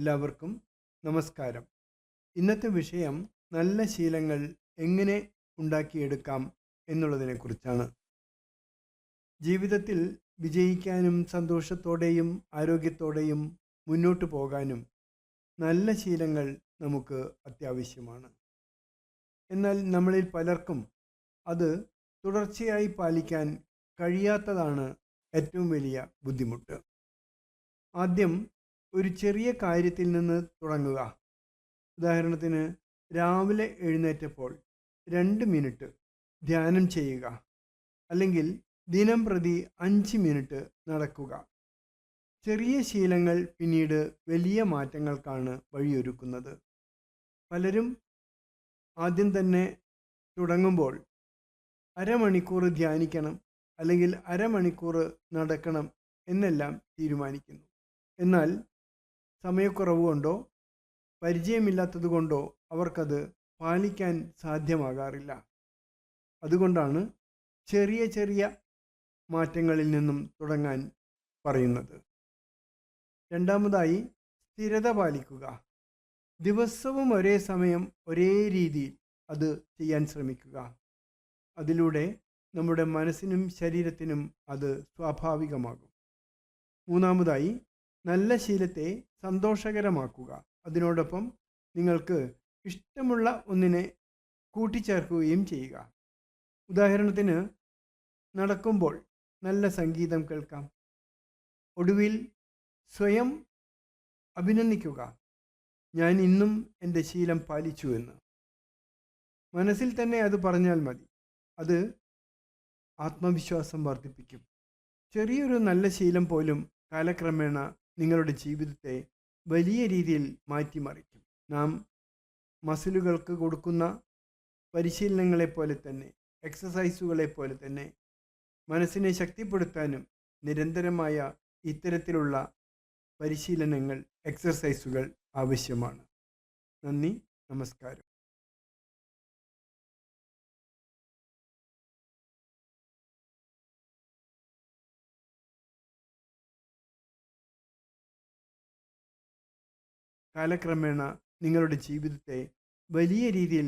എല്ലാവർക്കും നമസ്കാരം. ഇന്നത്തെ വിഷയം നല്ല ശീലങ്ങൾ എങ്ങനെ ഉണ്ടാക്കിയെടുക്കാം എന്നുള്ളതിനെക്കുറിച്ചാണ്. ജീവിതത്തിൽ വിജയിക്കാനും സന്തോഷത്തോടെയും ആരോഗ്യത്തോടെയും മുന്നോട്ട് പോകാനും നല്ല ശീലങ്ങൾ നമുക്ക് അത്യാവശ്യമാണ്. എന്നാൽ നമ്മളിൽ പലർക്കും അത് തുടർച്ചയായി പാലിക്കാൻ കഴിയാത്തതാണ് ഏറ്റവും വലിയ ബുദ്ധിമുട്ട്. ആദ്യം ഒരു ചെറിയ കാര്യത്തിൽ നിന്ന് തുടങ്ങുക. ഉദാഹരണത്തിന് രാവിലെ എഴുന്നേറ്റപ്പോൾ രണ്ട് മിനിറ്റ് ധ്യാനം ചെയ്യുക അല്ലെങ്കിൽ ദിനം പ്രതി അഞ്ച് മിനിറ്റ് നടക്കുക. ചെറിയ ശീലങ്ങൾ പിന്നീട് വലിയ മാറ്റങ്ങൾക്കാണ് വഴിയൊരുക്കുന്നത്. പലരും ആദ്യം തന്നെ തുടങ്ങുമ്പോൾ അരമണിക്കൂർ ധ്യാനിക്കണം അല്ലെങ്കിൽ അരമണിക്കൂർ നടക്കണം എന്നെല്ലാം തീരുമാനിക്കുന്നു. എന്നാൽ സമയക്കുറവ് കൊണ്ടോ പരിചയമില്ലാത്തത് കൊണ്ടോ അവർക്കത് പാലിക്കാൻ സാധ്യമാകാറില്ല. അതുകൊണ്ടാണ് ചെറിയ ചെറിയ മാറ്റങ്ങളിൽ നിന്നും തുടങ്ങാൻ പറയുന്നത്. രണ്ടാമതായി സ്ഥിരത പാലിക്കുക. ദിവസവും ഒരേ സമയം ഒരേ രീതിയിൽ അത് ചെയ്യാൻ ശ്രമിക്കുക. അതിലൂടെ നമ്മുടെ മനസ്സിനും ശരീരത്തിനും അത് സ്വാഭാവികമാകും. മൂന്നാമതായി നല്ല ശീലത്തെ സന്തോഷകരമാക്കുക. അതിനോടൊപ്പം നിങ്ങൾക്ക് ഇഷ്ടമുള്ള ഒന്നിനെ കൂട്ടിച്ചേർക്കുകയും ചെയ്യുക. ഉദാഹരണത്തിന് നടക്കുമ്പോൾ നല്ല സംഗീതം കേൾക്കാം. ഒടുവിൽ സ്വയം അഭിനന്ദിക്കുക. ഞാൻ ഇന്നും എന്റെ ശീലം പാലിച്ചു എന്ന്. മനസ്സിൽ തന്നെ അത് പറഞ്ഞാൽ മതി. അത് ആത്മവിശ്വാസം വർദ്ധിപ്പിക്കും. ചെറിയൊരു നല്ല ശീലം പോലും കാലക്രമേണ നിങ്ങളുടെ ജീവിതത്തെ വലിയ രീതിയിൽ മാറ്റിമറിക്കും. നാം മസിലുകൾക്ക് കൊടുക്കുന്ന പരിശീലനങ്ങളെ പോലെ തന്നെ എക്സസൈസുകളെ പോലെ തന്നെ മനസ്സിനെ ശക്തിപ്പെടുത്താനും നിരന്തരമായ ഇത്തരത്തിലുള്ള പരിശീലനങ്ങൾ എക്സസൈസുകൾ ആവശ്യമാണ്. നന്ദി നമസ്കാരം. കാലക്രമേണ നിങ്ങളുടെ ജീവിതത്തെ വലിയ രീതിയിൽ